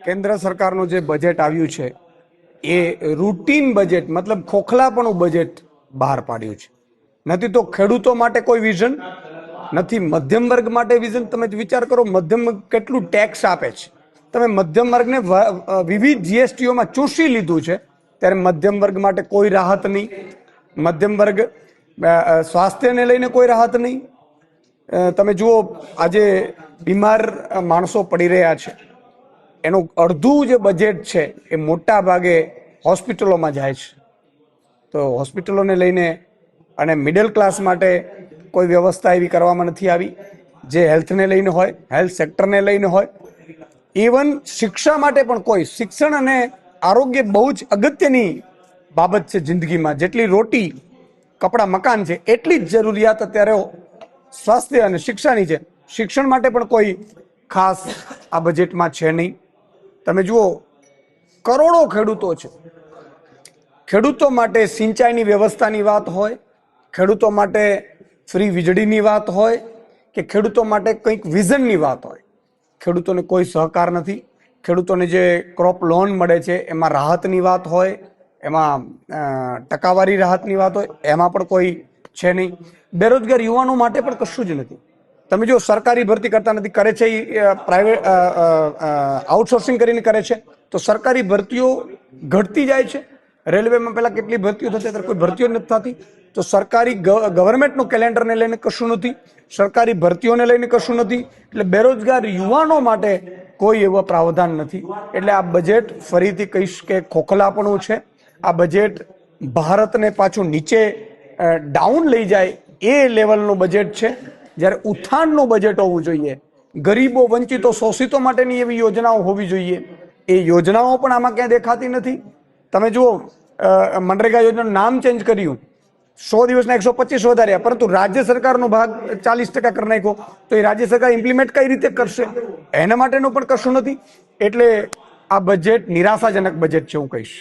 કેન્દ્ર સરકારનું જે બજેટ આવ્યું છે, એ રૂટીન બજેટ મતલબ ખોખલાપણું બજેટ બહાર પાડ્યું છે. નથી તો ખેડૂતો માટે કોઈ વિઝન નથી, મધ્યમ વર્ગ માટે વિઝન તમે વિચાર કરો, મધ્યમ વર્ગ કેટલું ટેક્સ આપે છે. તમે મધ્યમ વર્ગને વિવિધ જીએસટીઓમાં ચૂસી લીધું છે, ત્યારે મધ્યમ વર્ગ માટે કોઈ રાહત નહીં. મધ્યમ વર્ગ સ્વાસ્થ્યને લઈને કોઈ રાહત નહીં. તમે જુઓ, આજે બીમાર માણસો પડી રહ્યા છે. એનું અડધું જે બજેટ છે, એ મોટા ભાગે હોસ્પિટલોમાં જાય છે. તો હોસ્પિટલોને લઈને અને મિડલ ક્લાસ માટે કોઈ વ્યવસ્થા એવી કરવામાં નથી આવી, જે હેલ્થને લઈને હોય હેલ્થ સેક્ટરને લઈને હોય. ઇવન શિક્ષા માટે પણ કોઈ, શિક્ષણ અને આરોગ્ય બહુ જ અગત્યની બાબત છે જિંદગીમાં. જેટલી રોટી, કપડાં, મકાન છે, એટલી જ જરૂરિયાત અત્યારે સ્વાસ્થ્ય અને શિક્ષાની છે શિક્ષણ માટે પણ કોઈ ખાસ આ બજેટમાં છે નહીં. તમે જુઓ, કરોડો ખેડૂતો છે. ખેડૂતો માટે સિંચાઈની વ્યવસ્થાની વાત હોય, ખેડૂતો માટે ફ્રી વીજળીની વાત હોય, કે ખેડૂતો માટે કંઈક વિઝનની વાત હોય. ખેડૂતોને કોઈ સહકાર નથી. ખેડૂતોને જે ક્રોપ લોન મળે છે, એમાં રાહતની વાત હોય, એમાં ટકાવારી રાહતની વાત હોય, એમાં પણ કોઈ છે નહીં. બેરોજગાર યુવાનો માટે પણ કશું જ નથી. તમે જો સરકારી ભરતી કરતા નથી, કરે છે એ પ્રાઇવેટ આઉટસોર્સિંગ કરીને કરે છે, તો સરકારી ભરતીઓ ઘટતી જાય છે. રેલવેમાં પહેલાં કેટલી ભરતીઓ થતી, અત્યારે કોઈ ભરતીઓ નથી થતી. તો સરકારી ગવર્મેન્ટનું કેલેન્ડરને લઈને કશું નથી. સરકારી ભરતીઓને લઈને કશું નથી. એટલે બેરોજગાર યુવાનો માટે કોઈ એવા પ્રાવધાન નથી. એટલે આ બજેટ ફરીથી કહીશ કે ખોખલાપણું છે. આ બજેટ ભારતને પાછું નીચે ડાઉન લઈ જાય, એ લેવલનું બજેટ છે. જ્યારે ઉત્થાનનું બજેટ હોવું જોઈએ. ગરીબો, વંચિતો, શોષિતો માટેની એવી યોજનાઓ હોવી જોઈએ. એ યોજનાઓ પણ આમાં ક્યાંય દેખાતી નથી. તમે જુઓ મનરેગા યોજનાનું નામ ચેન્જ કર્યું. સો દિવસના એકસો પચીસ વધાર્યા, પરંતુ રાજ્ય સરકારનો ભાગ ચાલીસ ટકા કરી નાખ્યો. તો એ રાજ્ય સરકાર ઇમ્પ્લિમેન્ટ કઈ રીતે કરશે? એના માટેનું પણ કશું નથી. એટલે આ બજેટ નિરાશાજનક બજેટ છે હું કહીશ.